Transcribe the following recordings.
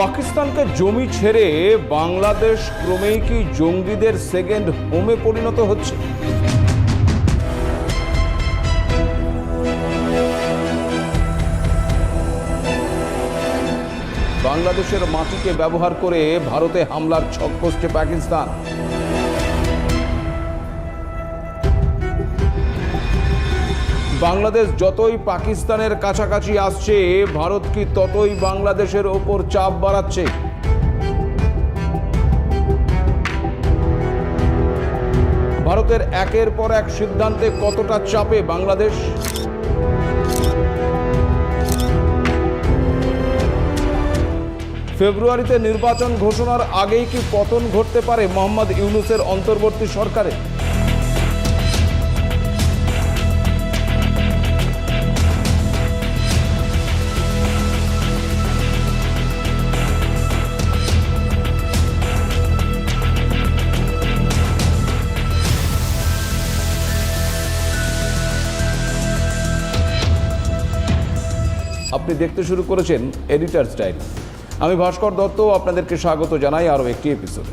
পাকিস্তানকে জমি ছেড়ে বাংলাদেশ ক্রমেই কি জঙ্গিদের সেকেন্ড হোমে পরিণত হচ্ছে? বাংলাদেশের মাটিকে ব্যবহার করে ভারতে হামলার ছক পাকিস্তান। বাংলাদেশ যতই পাকিস্তানের কাছাকাছি আসছে, ভারত কি ততই বাংলাদেশের ওপর চাপ বাড়াচ্ছে? ভারতের একের পর এক সিদ্ধান্তে কতটা চাপে বাংলাদেশ? ফেব্রুয়ারিতে নির্বাচন ঘোষণার আগেই কি পতন ঘটতে পারে মোহাম্মদ ইউনুসের অন্তর্বর্তী সরকারে আপনি দেখতে শুরু করেছেন এডিটার স্টাইল আমি ভাস্কর দত্ত, আপনাদেরকে স্বাগত জানাই আরও একটি এপিসোডে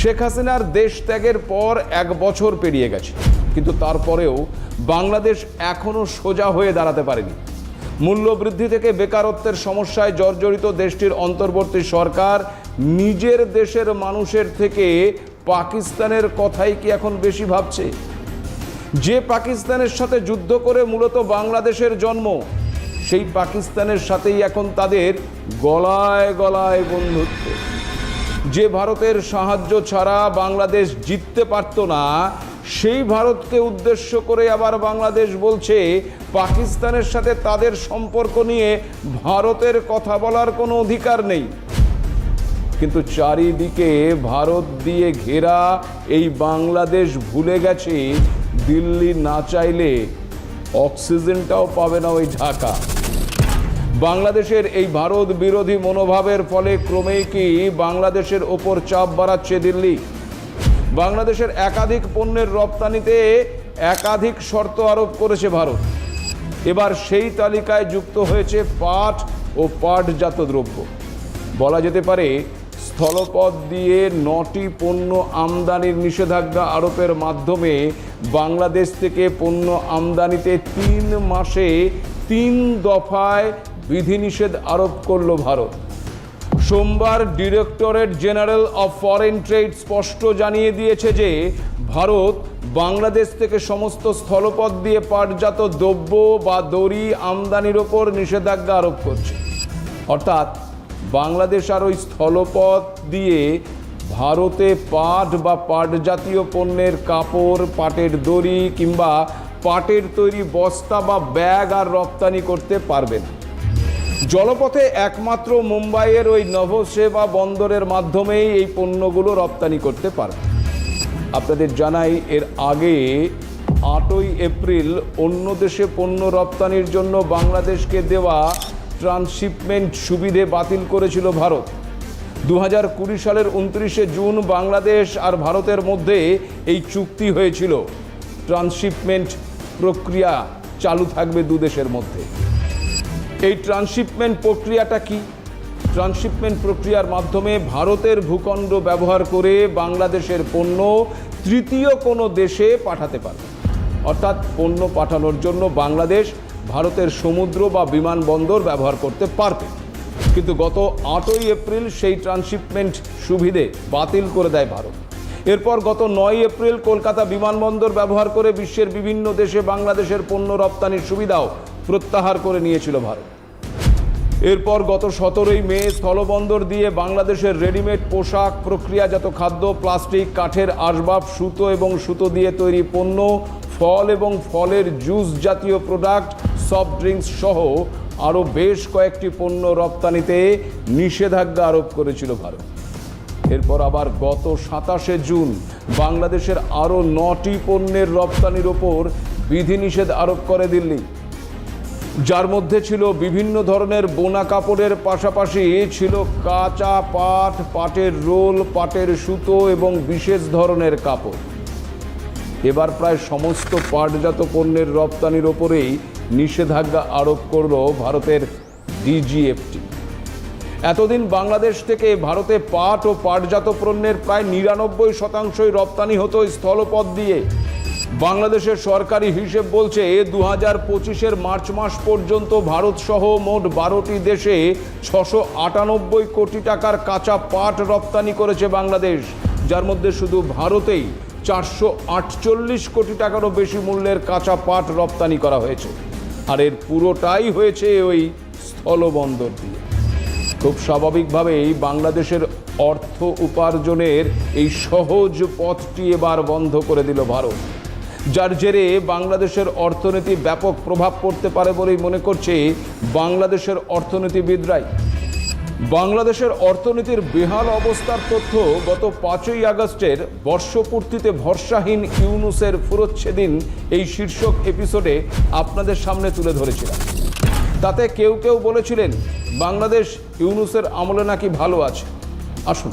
শেখ হাসিনার দেশ ত্যাগের পর এক বছর পেরিয়ে গেছে, কিন্তু তারপরেও বাংলাদেশ এখনও সোজা হয়ে দাঁড়াতে পারেনি। মূল্যবৃদ্ধি থেকে বেকারত্বের সমস্যায় জর্জরিত দেশটির অন্তর্বর্তী সরকার নিজের দেশের মানুষের থেকে পাকিস্তানের কথাই কি এখন বেশি ভাবছে? যে পাকিস্তানের সাথে যুদ্ধ করে মূলত বাংলাদেশের জন্ম সেই পাকিস্তানের সাথেই এখন তাদের গলায় গলায় বন্ধুত্ব। যে ভারতের সাহায্য ছাড়া বাংলাদেশ জিততে পারত না, সেই ভারতকে উদ্দেশ্য করে আবার বাংলাদেশ বলছে, পাকিস্তানের সাথে তাদের সম্পর্ক নিয়ে ভারতের কথা বলার কোনো অধিকার নেই। কিন্তু চারিদিকে ভারত দিয়ে ঘেরা এই বাংলাদেশ ভুলে গেছে, দিল্লি না চাইলে অক্সিজেনটাও পাবে না ওই ঢাকা। বাংলাদেশের এই ভারত বিরোধী মনোভাবের ফলে ক্রমেই কি বাংলাদেশের ওপর চাপ বাড়াচ্ছে দিল্লি? বাংলাদেশের একাধিক পণ্যের রপ্তানিতে একাধিক শর্ত আরোপ করেছে ভারত। এবার সেই তালিকায় যুক্ত হয়েছে পাট ও পাটজাত দ্রব্য। বলা যেতে পারে স্থলপথ দিয়ে নটি পণ্য আমদানির নিষেধাজ্ঞা আরোপের মাধ্যমে বাংলাদেশ থেকে পণ্য আমদানিতে তিন মাসে তিন দফায় বিধিনিষেধ আরোপ করল ভারত। সোমবার directorate general of foreign trade স্পষ্ট জানিয়ে দিয়েছে যে, ভারত বাংলাদেশ থেকে সমস্ত স্থলপথ দিয়ে পাটজাত দ্রব্য বা দড়ি আমদানির ওপর নিষেধাজ্ঞা আরোপ করছে। অর্থাৎ বাংলাদেশ আর ওই স্থলপথ দিয়ে ভারতে পাট বা পাট জাতীয় পণ্যের কাপড়, পাটের দড়ি কিংবা পাটের তৈরি বস্তা বা ব্যাগ আর রপ্তানি করতে পারবে না জলপথে একমাত্র মুম্বাইয়ের ওই নভসেবা বন্দরের মাধ্যমেই এই পণ্যগুলো রপ্তানি করতে পারবে আপনাদের জানাই, এর আগে আটই এপ্রিল অন্য দেশে পণ্য রপ্তানির জন্য বাংলাদেশকে দেওয়া ট্রান্সশিপমেন্ট সুবিধে বাতিল করেছিল ভারত। দু হাজার কুড়ি সালের উনত্রিশে জুন বাংলাদেশ আর ভারতের মধ্যে এই চুক্তি হয়েছিল। ট্রান্সশিপমেন্ট প্রক্রিয়া চালু থাকবে দেশের মধ্যে। এই ট্রান্সশিপমেন্ট প্রক্রিয়াটা কি? ট্রান্সশিপমেন্ট প্রক্রিয়ার মাধ্যমে ভারতের ভূখণ্ড ব্যবহার করে বাংলাদেশের পণ্য তৃতীয় কোনো দেশে পাঠাতে পারবে। অর্থাৎ পণ্য পাঠানোর জন্য বাংলাদেশ ভারতের সমুদ্র বা বিমানবন্দর ব্যবহার করতে পারবে। কিন্তু গত আটই এপ্রিল সেই ট্রান্সশিপমেন্ট সুবিধে বাতিল করে দেয় ভারত। এরপর গত নয় এপ্রিল কলকাতা বিমানবন্দর ব্যবহার করে বিশ্বের বিভিন্ন দেশে বাংলাদেশের পণ্য রপ্তানির সুবিধাও প্রত্যাহার করে নিয়েছিল ভারত। এরপর গত সতেরোই মে স্থলবন্দর দিয়ে বাংলাদেশের রেডিমেড পোশাক, প্রক্রিয়াজাত খাদ্য, প্লাস্টিক, কাঠের আসবাব, সুতো এবং সুতো দিয়ে তৈরি পণ্য, ফল এবং ফলের জুস জাতীয় প্রোডাক্ট সফট ড্রিঙ্কস সহ আরও বেশ কয়েকটি পণ্য রপ্তানিতে নিষেধাজ্ঞা আরোপ করেছিল ভারত। এরপর আবার গত সাতাশে জুন বাংলাদেশের আরও নটি পণ্যের রপ্তানির ওপর বিধিনিষেধ আরোপ করে দিল্লি। যার মধ্যে ছিল বিভিন্ন ধরনের বোনা কাপড়ের পাশাপাশি ছিল কাঁচা পাট, পাটের রোল, পাটের সুতো এবং বিশেষ ধরনের কাপড়। এবার প্রায় সমস্ত পাটজাত পণ্যের রপ্তানির ওপরেই নিষেধাজ্ঞা আরোপ করল ভারতের ডিজিএফটি। এতদিন বাংলাদেশ থেকে ভারতে পাট ও পাটজাত পণ্যের প্রায় নিরানব্বই শতাংশই রপ্তানি হতো স্থলপথ দিয়ে। বাংলাদেশের সরকারি হিসেব বলছে দু হাজার পঁচিশের মার্চ মাস পর্যন্ত ভারত সহ মোট বারোটি দেশে ছশো আটানব্বই কোটি টাকার কাঁচা পাট রপ্তানি করেছে বাংলাদেশ, যার মধ্যে শুধু ভারতেই চারশো আটচল্লিশ কোটি টাকারও বেশি মূল্যের কাঁচা পাট রপ্তানি করা হয়েছে। আর এর পুরোটাই হয়েছে ওই স্থলবন্দর দিয়ে। খুব স্বাভাবিকভাবেই বাংলাদেশের অর্থ উপার্জনের এই সহজ পথটি এবার বন্ধ করে দিল ভারত। যার জেরে বাংলাদেশের অর্থনীতি ব্যাপক প্রভাব পড়তে পারে বলেই মনে করছে বাংলাদেশের অর্থনীতিবিদরাই। বাংলাদেশের অর্থনীতির বেহাল অবস্থার তথ্য গত পাঁচই আগস্টের বর্ষপূর্তিতে ভরসাহীন ইউনুসের ফুরোচ্ছেদিন এই শীর্ষক এপিসোডে আপনাদের সামনে তুলে ধরেছিলাম। তাতে কেউ কেউ বলেছিলেন, বাংলাদেশ ইউনুসের আমলে নাকি ভালো আছে। আসুন,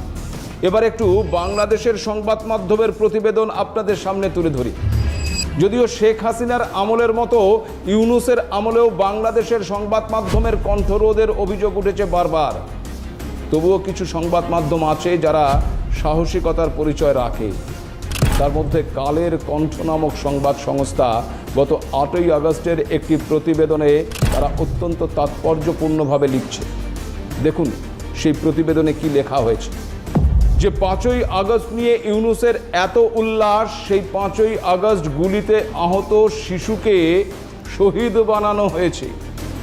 এবার একটু বাংলাদেশের সংবাদ মাধ্যমের প্রতিবেদন আপনাদের সামনে তুলে ধরি। যদিও শেখ হাসিনার আমলের মতো ইউনুসের আমলেও বাংলাদেশের সংবাদ মাধ্যমের কণ্ঠরোধের অভিযোগ উঠেছে বারবার। তবুও কিছু সংবাদ মাধ্যম আছে যারা সাহসিকতার পরিচয় রাখে। তার মধ্যে কালের কণ্ঠ নামক সংবাদ সংস্থা গত আটই আগস্টের একটি প্রতিবেদনে তারা অত্যন্ত তাৎপর্যপূর্ণভাবে লিখছে। দেখুন, সেই প্রতিবেদনে কি লেখা হয়েছে। যে পাঁচই আগস্ট নিয়ে ইউনুসের এত উল্লাস, সেই পাঁচই আগস্ট গুলিতে আহত শিশুকে শহীদ বানানো হয়েছে।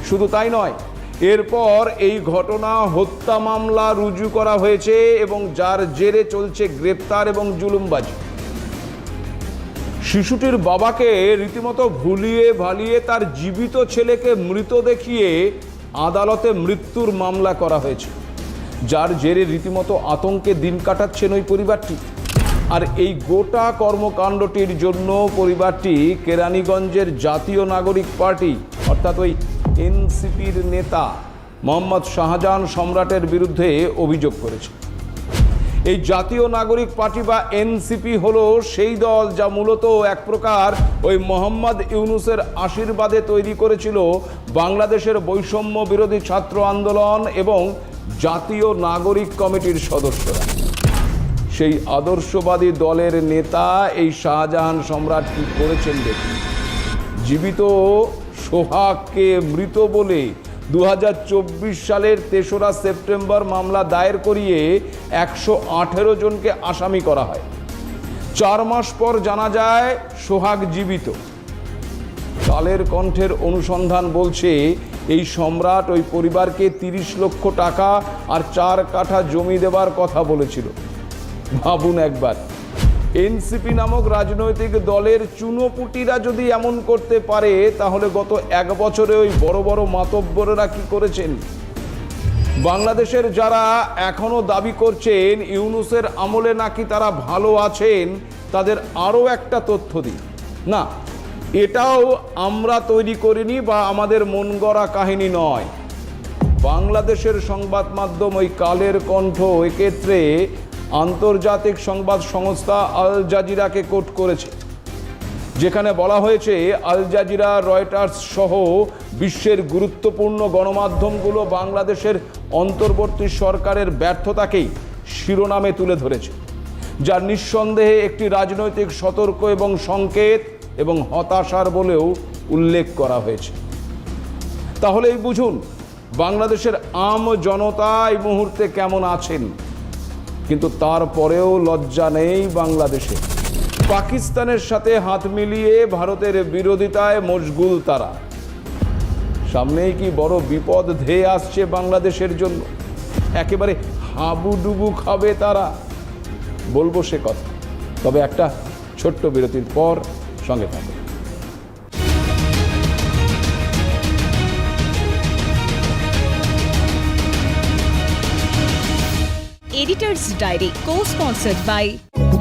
শুধু তাই নয় এরপর এই ঘটনা হত্যা মামলা রুজু করা হয়েছে এবং যার জেরে চলছে গ্রেপ্তার এবং জুলুমবাজি। শিশুটির বাবাকে রীতিমতো ভুলিয়ে ভালিয়ে তার জীবিত ছেলেকে মৃত দেখিয়ে আদালতে মৃত্যুর মামলা করা হয়েছে। যার জেরে রীতিমতো আতঙ্কে দিন কাটাচ্ছেন ওই পরিবারটি। আর এই গোটা কর্মকাণ্ডটির জন্য পরিবারটি কেরানীগঞ্জের জাতীয় নাগরিক পার্টি অর্থাৎ ওই এনসিপির নেতা মোহাম্মদ শাহজাহান সম্রাটের বিরুদ্ধে অভিযোগ করেছে। এই জাতীয় নাগরিক পার্টি বা এনসিপি হলো সেই দল যা মূলত এক প্রকার ওই মোহাম্মদ ইউনুসের আশীর্বাদে তৈরি করেছিল বাংলাদেশের বৈষম্য বিরোধী ছাত্র আন্দোলন এবং জাতীয় নাগরিক কমিটির সদস্যরা। সেই আদর্শবাদী দলের নেতা এই শাহজাহান সম্রাট কি করেছেন দেখুন। জীবিত সোহাগকে মৃত বলে দু হাজার চব্বিশ সালের তেসরা সেপ্টেম্বর মামলা দায়ের করিয়ে একশো আঠেরো জনকে আসামি করা হয়। চার মাস পর জানা যায় সোহাগ জীবিত। কালের কণ্ঠের অনুসন্ধান বলছে, এই সম্রাট ওই পরিবারকে তিরিশ লক্ষ টাকা আর চার কাঠা জমি দেবার কথা বলেছিল। ভাবুন একবার। এনসিপি নামক রাজনৈতিক দলের চুনোপুটিরা যদি এমন করতে পারে, তাহলে গত এক বছরে ওই বড় বড় মাতব্বরেরা কি করেছেন? বাংলাদেশের যারা এখনও দাবি করছেন, ইউনুসের আমলে নাকি তারা ভালো আছেন, তাদের আরও একটা তথ্য দিই। না, এটাও আমরা তৈরি করিনি বা আমাদের মন গড়া কাহিনী নয়। বাংলাদেশের সংবাদ মাধ্যম ওই কালের কণ্ঠ, এক্ষেত্রে আন্তর্জাতিক সংবাদ সংস্থা আল জাজিরাকে কোট করেছে, যেখানে বলা হয়েছে আল জাজিরা, রয়টার্স সহ বিশ্বের গুরুত্বপূর্ণ গণমাধ্যমগুলো বাংলাদেশের অন্তর্বর্তী সরকারের ব্যর্থতাকেই শিরোনামে তুলে ধরেছে যা নিঃসন্দেহে একটি রাজনৈতিক সতর্ক এবং সংকেত এবং হতাশার বলেও উল্লেখ করা হয়েছে। তাহলেই বুঝুন, বাংলাদেশের আম জনতা এই মুহূর্তে কেমন আছেন? কিন্তু তারপরেও লজ্জা নেই বাংলাদেশে। পাকিস্তানের সাথে হাত মিলিয়ে ভারতের বিরোধিতায় মশগুল তারা। সামনেই কি বড় বিপদ ধেয়ে আসছে বাংলাদেশের জন্য? একেবারে হাবুডুবু খাবে তারা। বলব সে কথা। তবে একটা ছোট্ট বিরতির পর সঙ্গে থাকবে एडिटर्स डायरी को स्पॉन्सर्ड बाय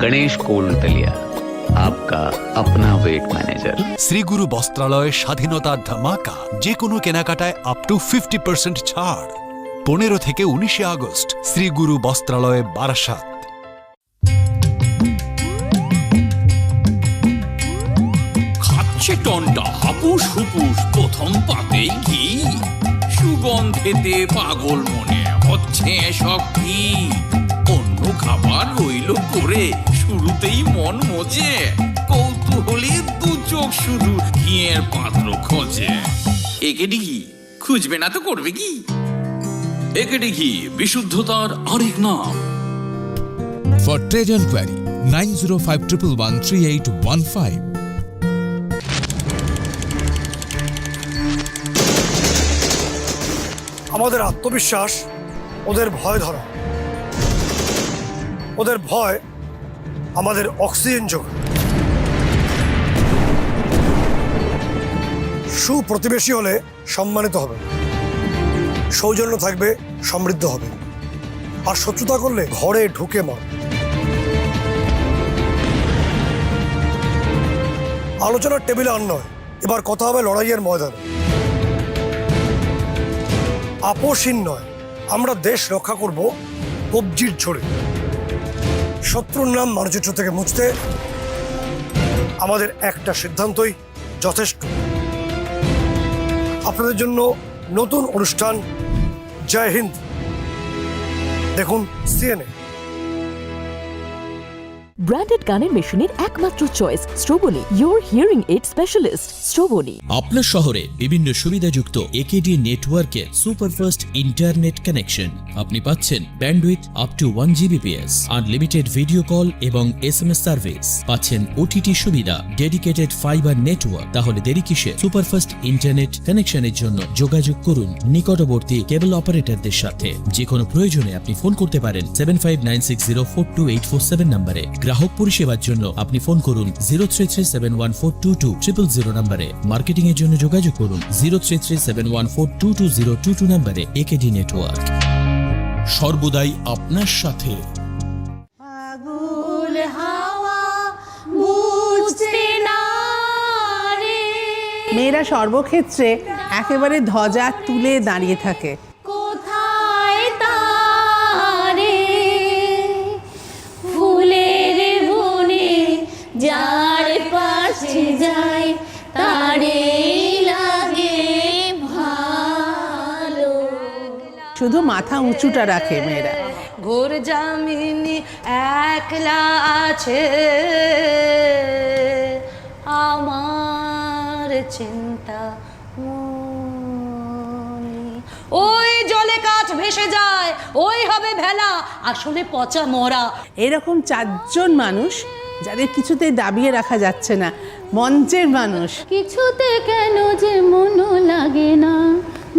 गणेश कोलतलिया आपका अपना वेट मैनेजर শ্রীগুরু বস্ত্রালয় স্বাধীনতা ধামাকা যে কোনো কেনাকাটায় আপ টু ফিফটি পার্সেন্ট ছাড় পনেরো থেকে উনিশে আগস্ট শ্রীগুরু বস্ত্রালয় বারাসাত খাচ্ছে টনটা হাপুস হুপুস প্রথম পাতেই ঘি সুগন্ধেতে পাগল মনে হচ্ছে এসব কি? অন্য খাবার রইল করে শুরুতেই মন মজে। কৌতূহলী দু চোখ শুধু ঘিয়ের পাত্র খোঁজে। একেডি ঘি খুঁজবে না তো করবে কি? একেডি ঘি বিশুদ্ধতার আরেক নাম। For trade enquiry, 905 আমাদের আত্মবিশ্বাস ওদের ভয় ধরা। ওদের ভয় আমাদের অক্সিজেন যোগায়। সুপ্রতিবেশী হলে সম্মানিত হবে। সৌজন্য থাকবে, সমৃদ্ধ হবে। আর শত্রুতা করলে ঘরে ঢুকে মার। আলোচনার টেবিলে আর নয়, এবার কথা হবে লড়াইয়ের ময়দানে। আপোষহীন নয়। আমরা দেশ রক্ষা করব কবজির ঝড়ে। শত্রুর নাম মানচিত্র থেকে মুছতে আমাদের একটা সিদ্ধান্তই যথেষ্ট। আপনাদের জন্য নতুন অনুষ্ঠান জয় হিন্দ। দেখুন সিএনএ ব্র্যান্ডেড গানের মেশিনের একমাত্র চয়েস স্ট্রোবনি ইউর হিয়ারিং এইড স্পেশালিস্ট স্ট্রোবনি আপনার শহরে বিভিন্ন সুবিধাযুক্ত একেডি নেটওয়ার্কে সুপারফাস্ট ইন্টারনেট কানেকশন আপনি পাচ্ছেন bandwidth up to one Gbps unlimited video call এবং এস এম এস সার্ভিস পাচ্ছেন ওটিটি সুবিধা ডেডিকেটেড ফাইবার নেটওয়ার্ক তাহলে দেরি কিসে? সুপারফাস্ট ইন্টারনেট কানেকশনের জন্য যোগাযোগ করুন নিকটবর্তী কেবল অপারেটরদের সাথে। যে কোনো প্রয়োজনে আপনি ফোন করতে পারেন seven five nine six zero four two eight four seven নম্বরে গ্রাহক পরিষেবার জন্য আপনি ফোন করুন zero three three seven one four two two triple zero নম্বরে। মার্কেটিং এর জন্য যোগাযোগ করুন zero three three seven one four two two zero two two নম্বরে একেডি নেটওয়ার্ক। সর্বদাই আপনার সাথে। মেয়েরা সর্বক্ষেত্রে একেবারে ধ্বজা তুলে দাঁড়িয়ে থাকে। শুধু মাথা উঁচুটা রাখে মেয়েরা। ঘোর জামিনী একলা আছে। আমার চিন্তা ওই জলে কাঠ ভেসে যায় ওই হবে ভেলা আসলে পচা মরা। এরকম চারজন মানুষ যাদের কিছুতেই দাবিয়ে রাখা যাচ্ছে না মঞ্চের মানুষ। কিছুতে কেন যে মন লাগে না?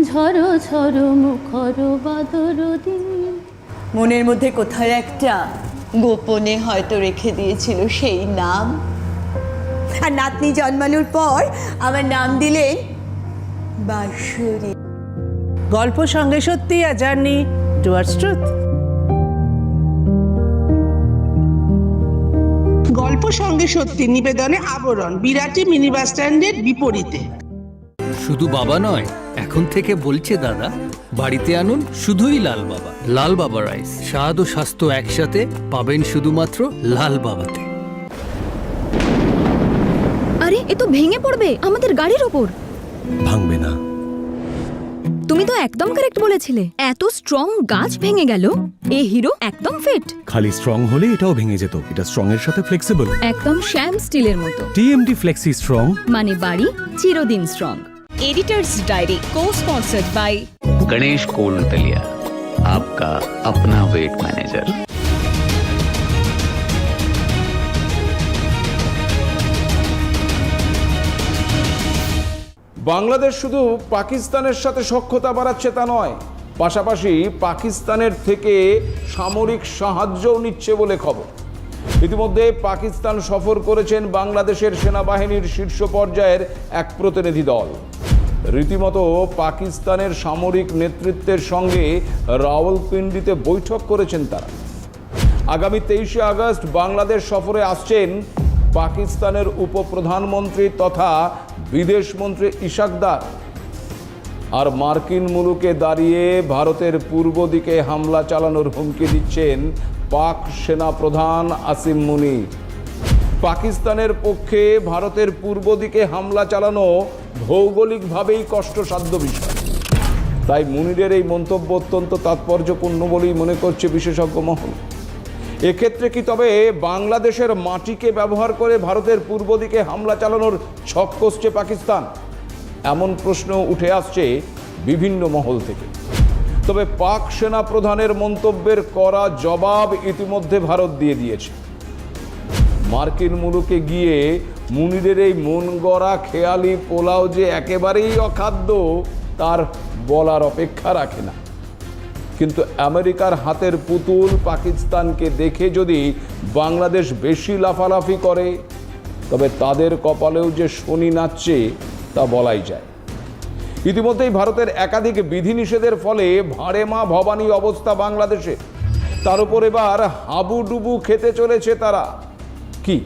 ঝড়ো ঝড়ো মুখর বাদর দিন। মনের মধ্যে কোথায় একটা গোপনে হয়তো রেখে দিয়েছিল সেই নাম। আর নাতনি জন্মানোর পর আমার নাম দিলেন বাঁশরী। গল্প সঙ্গে সত্যি আর জার্নি টুয়ার্ডস ট্রুথ। গল্প সঙ্গে সত্যি নিবেদনে আবরণ বিরাটি মিনি বাস স্ট্যান্ডের বিপরীতে। শুধু বাবা নয় এখন থেকে বলছে দাদা বাড়িতে আনুন শুধুই লাল বাবা। লাল বাবা রাইস স্বাদ ও স্বাস্থ্য একসাথে পাবেন শুধুমাত্র লাল বাবাতে। আরে এ তো ভেঙে পড়বে আমাদের গাড়ির ওপর। ভাঙবে না। তুমি তো একদম কারেক্ট বলেছিলে। এত স্ট্রং গাছ ভেঙে গেল এ হিরো একদম ফিট খালি স্ট্রং হলে এটাও ভেঙে যেত এটা স্ট্রং এর সাথে ফ্লেক্সিবল একদম শ্যাম স্টিলের মতো। টিএমডি ফ্লেক্সি স্ট্রং মানে বাড়ি চিরদিন strong editors diary co sponsored by Ganesh cold दलिया आपका अपना वेट मैनेजर বাংলাদেশ শুধু পাকিস্তানের সাথে সখ্যতা বাড়াচ্ছে তা নয় পাশাপাশি পাকিস্তানের থেকে সামরিক সাহায্যও নিচ্ছে বলে খবর ইতিমধ্যে পাকিস্তান সফর করেছেন বাংলাদেশের সেনাবাহিনীর শীর্ষ পর্যায়ের এক প্রতিনিধি দল রীতিমতো পাকিস্তানের সামরিক নেতৃত্বের সঙ্গে রাওয়ালপিন্ডিতে বৈঠক করেছেন তারা। আগামী তেইশে আগস্ট বাংলাদেশ সফরে আসছেন পাকিস্তানের উপপ্রধানমন্ত্রী তথা বিদেশমন্ত্রী ইশাকদার আর মার্কিন মুলুকে দাঁড়িয়ে ভারতের পূর্ব দিকে হামলা চালানোর হুমকি দিচ্ছেন পাক সেনা প্রধান আসিম মুনি। পাকিস্তানের পক্ষে ভারতের পূর্ব দিকে হামলা চালানো ভৌগোলিকভাবেই কষ্টসাধ্য বিষয়। তাই মুনিরের এই মন্তব্য অত্যন্ত তাৎপর্যপূর্ণ বলেই মনে করছে বিশেষজ্ঞ মহল। এক্ষেত্রে কি তবে বাংলাদেশের মাটিকে ব্যবহার করে ভারতের পূর্ব দিকে হামলা চালানোর ছক কষছে পাকিস্তান? এমন প্রশ্ন উঠে আসছে বিভিন্ন মহল থেকে। তবে পাক সেনা প্রধানের মন্তব্যের করা জবাব ইতিমধ্যে ভারত দিয়ে দিয়েছে। মার্কিন মুলুকে গিয়ে মুনিরের এই মন গড়া খেয়ালি পোলাও যে একেবারেই অখাদ্য, তার বলার অপেক্ষা রাখে না। কিন্তু আমেরিকার হাতের পুতুল পাকিস্তানকে দেখে যদি বাংলাদেশ বেশি লাফালাফি করে, তবে তাদের কপালেও যে শনি নাচছে, তা বলাই যায়। ইতিমধ্যেই ভারতের একাধিক বিধিনিষেধের ফলে ভাঁড়েমা ভবানী অবস্থা বাংলাদেশে। তার উপর এবার হাবুডুবু খেতে চলেছে তারা। কি,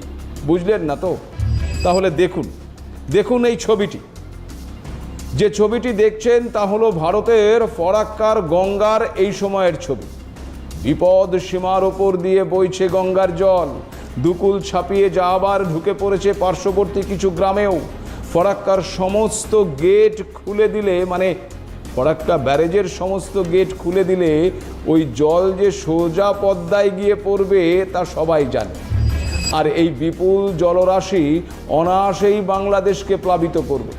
বুঝলেন না তো? তাহলে দেখুন দেখুন এই ছবিটি। যে ছবিটি দেখছেন তা হলো ভারতের ফরাক্কার গঙ্গার এই সময়ের ছবি। বিপদ সীমার ওপর দিয়ে বইছে গঙ্গার জল। দুকুল ছাপিয়ে যা আবার ঢুকে পড়েছে পার্শ্ববর্তী কিছু গ্রামেও। ফরাক্কার সমস্ত গেট খুলে দিলে মানে ফরাক্কা ব্যারেজের সমস্ত গেট খুলে দিলে, ওই জল যে সোজা পদ্মায় গিয়ে পড়বে তা সবাই জানে। আর এই বিপুল জলরাশি অনায়াসেই বাংলাদেশকে প্লাবিত করবে।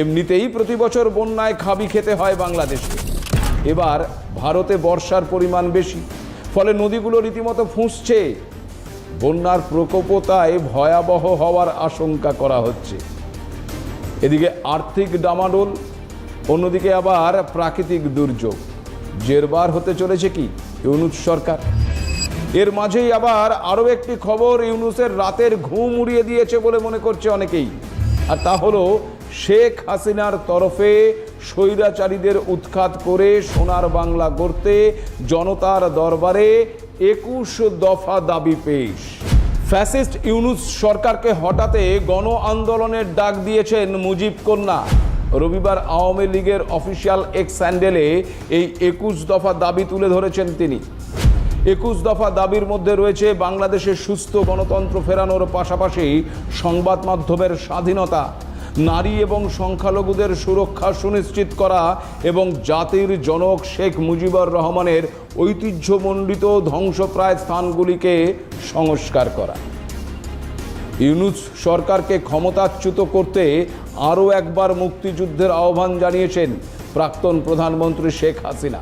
এমনিতেই প্রতি বছর বন্যায় খাবি খেতে হয় বাংলাদেশকে। এবার ভারতে বর্ষার পরিমাণ বেশি, ফলে নদীগুলো রীতিমতো ফুঁসছে। বন্যার প্রকোপতায় ভয়াবহ হওয়ার আশঙ্কা করা হচ্ছে। এদিকে আর্থিক ডামাডোল, অন্যদিকে আবার প্রাকৃতিক দুর্যোগ। জেরবার হতে চলেছে কি, ইউনুস সরকার? এর মাঝেই আবার আরও একটি খবর ইউনুসের রাতের ঘুম উড়িয়ে দিয়েছে বলে মনে করছে অনেকেই। আর তা হলো, শেখ হাসিনার তরফে স্বৈরাচারীদের উৎখাত করে সোনার বাংলা গড়তে জনতার দরবারে একুশ দফা দাবি পেশ। ফ্যাসিস্ট ইউনুস সরকারকে হটাতে গণ আন্দোলনের ডাক দিয়েছেন মুজিব কন্যা। রবিবার আওয়ামী লীগের অফিসিয়াল এক্স স্যান্ডেলে এই একুশ দফা দাবি তুলে ধরেছেন তিনি। একুশ দফা দাবির মধ্যে রয়েছে বাংলাদেশের সুস্থ গণতন্ত্র ফেরানোর পাশাপাশি সংবাদ মাধ্যমের স্বাধীনতা। নারী এবং সংখ্যালঘুদের সুরক্ষা সুনিশ্চিত করা এবং জাতির জনক শেখ মুজিবুর রহমানের ঐতিহ্যমণ্ডিত ধ্বংসপ্রায় স্থানগুলিকে সংস্কার করা। ইউনুস সরকারকে ক্ষমতাচ্যুত করতে আরও একবার মুক্তিযুদ্ধের আহ্বান জানিয়েছেন প্রাক্তন প্রধানমন্ত্রী শেখ হাসিনা।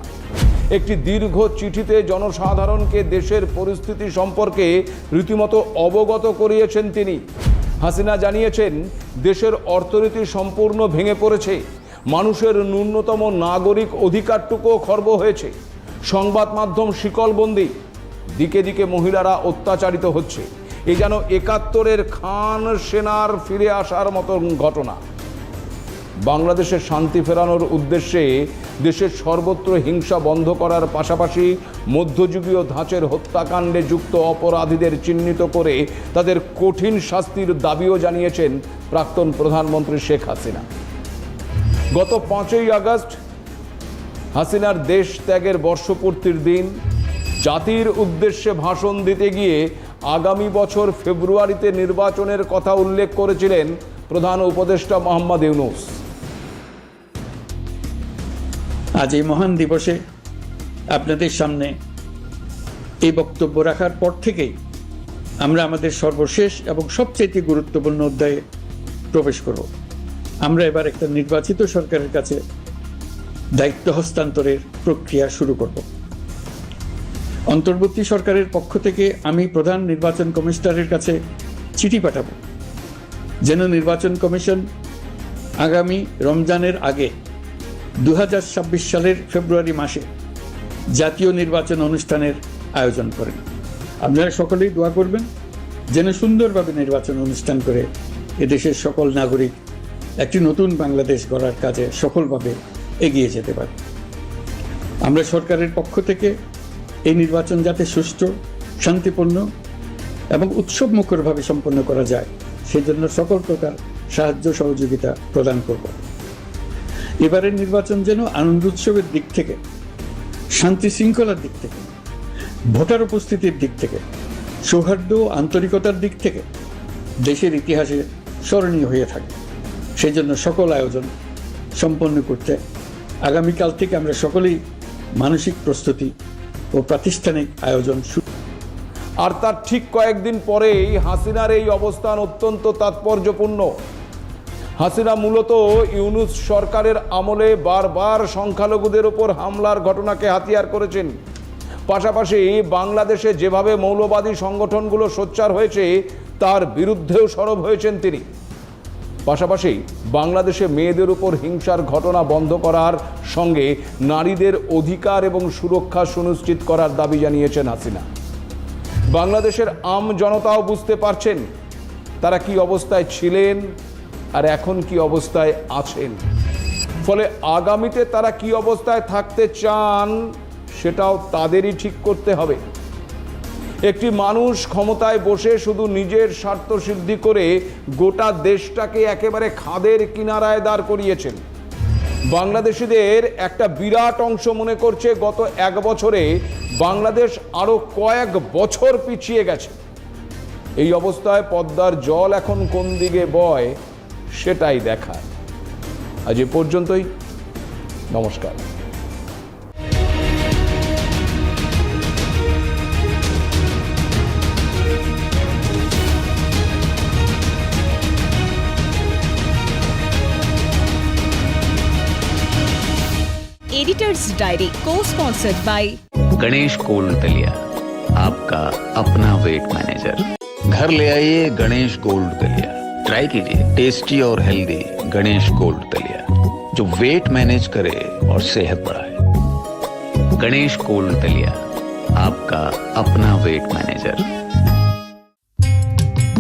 একটি দীর্ঘ চিঠিতে জনসাধারণকে দেশের পরিস্থিতি সম্পর্কে রীতিমতো অবগত করিয়েছেন তিনি। হাসিনা জানিয়েছেন, দেশের অর্থনীতি সম্পূর্ণ ভেঙে পড়েছে। মানুষের ন্যূনতম নাগরিক অধিকারটুকুও খর্ব হয়েছে। সংবাদ মাধ্যম শিকলবন্দি। দিকে দিকে মহিলারা অত্যাচারিত হচ্ছে। এ যেন একাত্তরের খান সেনার ফিরে আসার মতো ঘটনা। বাংলাদেশে শান্তি ফেরানোর উদ্দেশ্যে দেশের সর্বত্র হিংসা বন্ধ করার পাশাপাশি মধ্যযুগীয় ধাঁচের হত্যাকাণ্ডে যুক্ত অপরাধীদের চিহ্নিত করে তাদের কঠিন শাস্তির দাবিও জানিয়েছেন প্রাক্তন প্রধানমন্ত্রী শেখ হাসিনা। গত পাঁচই আগস্ট হাসিনার দেশ ত্যাগের বর্ষপূর্তির দিন, জাতির উদ্দেশ্যে ভাষণ দিতে গিয়ে আগামী বছর ফেব্রুয়ারিতে নির্বাচনের কথা উল্লেখ করেছিলেন প্রধান উপদেষ্টা মোহাম্মদ ইউনুস। আজ এই মহান দিবসে আপনাদের সামনে এই বক্তব্য রাখার পর থেকেই আমরা আমাদের সর্বশেষ এবং সবচেয়ে গুরুত্বপূর্ণ অধ্যায়ে প্রবেশ করব। আমরা এবার একটা নির্বাচিত সরকারের কাছে দায়িত্ব হস্তান্তরের প্রক্রিয়া শুরু করব। অন্তর্বর্তী সরকারের পক্ষ থেকে আমি প্রধান নির্বাচন কমিশনারের কাছে চিঠি পাঠাবো। যেন নির্বাচন কমিশন আগামী রমজানের আগে দু হাজার ছাব্বিশ সালের ফেব্রুয়ারি মাসে জাতীয় নির্বাচন অনুষ্ঠানের আয়োজন করেন। আপনারা সকলেই দোয়া করবেন যেন সুন্দরভাবে নির্বাচন অনুষ্ঠান করে এদেশের সকল নাগরিক একটি নতুন বাংলাদেশ গড়ার কাজে সফলভাবে এগিয়ে যেতে পারে। আমরা সরকারের পক্ষ থেকে এই নির্বাচন যাতে সুষ্ঠু, শান্তিপূর্ণ এবং উৎসবমুখরভাবে সম্পন্ন করা যায়, সেজন্য সকল প্রকার সাহায্য সহযোগিতা প্রদান করব। এবারের নির্বাচন যেন আনন্দ উৎসবের দিক থেকে, শান্তি শৃঙ্খলার দিক থেকে, ভোটার উপস্থিতির দিক থেকে, সৌহার্দ্য আন্তরিকতার দিক থেকে দেশের ইতিহাসে স্মরণীয় হয়ে থাকে। সেই জন্য সকল আয়োজন সম্পন্ন করতে আগামীকাল থেকে আমরা সকলেই মানসিক প্রস্তুতি ও প্রাতিষ্ঠানিক আয়োজন শুরু আর তার ঠিক কয়েকদিন পরেই হাসিনার এই অবস্থান অত্যন্ত তাৎপর্যপূর্ণ। হাসিনা মূলত ইউনুস সরকারের আমলে বারবার সংখ্যালঘুদের ওপর হামলার ঘটনাকে হাতিয়ার করেছেন। পাশাপাশি বাংলাদেশে যেভাবে মৌলবাদী সংগঠনগুলো সোচ্চার হয়েছে, তার বিরুদ্ধেও সরব হয়েছেন তিনি। পাশাপাশি বাংলাদেশে মেয়েদের উপর হিংসার ঘটনা বন্ধ করার সঙ্গে নারীদের অধিকার এবং সুরক্ষা সুনিশ্চিত করার দাবি জানিয়েছেন হাসিনা। বাংলাদেশের আম জনতাও বুঝতে পারছেন তারা কি অবস্থায় ছিলেন আর এখন কি অবস্থায় আছেন? ফলে আগামীতে তারা কি অবস্থায় থাকতে চান, সেটাও তাদেরই ঠিক করতে হবে। একটি মানুষ ক্ষমতায় বসে শুধু নিজের স্বার্থ সিদ্ধি করে গোটা দেশটাকে একেবারে খাদের কিনারায় দাঁড় করিয়েছেন। বাংলাদেশিদের একটা বিরাট অংশ মনে করছে গত এক বছরে বাংলাদেশ আরও কয়েক বছর পিছিয়ে গেছে। এই অবস্থায় পদ্মার জল এখন কোন দিকে বয়? সেটাই দেখায় আজ এ পর্যন্তই নমস্কার editors diary co sponsored by Ganesh gold Daliya आपका अपना वेट मैनेजर घर ले आइए गणेश गोल्ड दलिया ट्राई कीजिए। टेस्टी और हेल्दी गणेश गोल्ड दलिया जो वेट मैनेज करे और सेहत बढ़ाए। गणेश गोल्ड दलिया आपका अपना वेट मैनेजर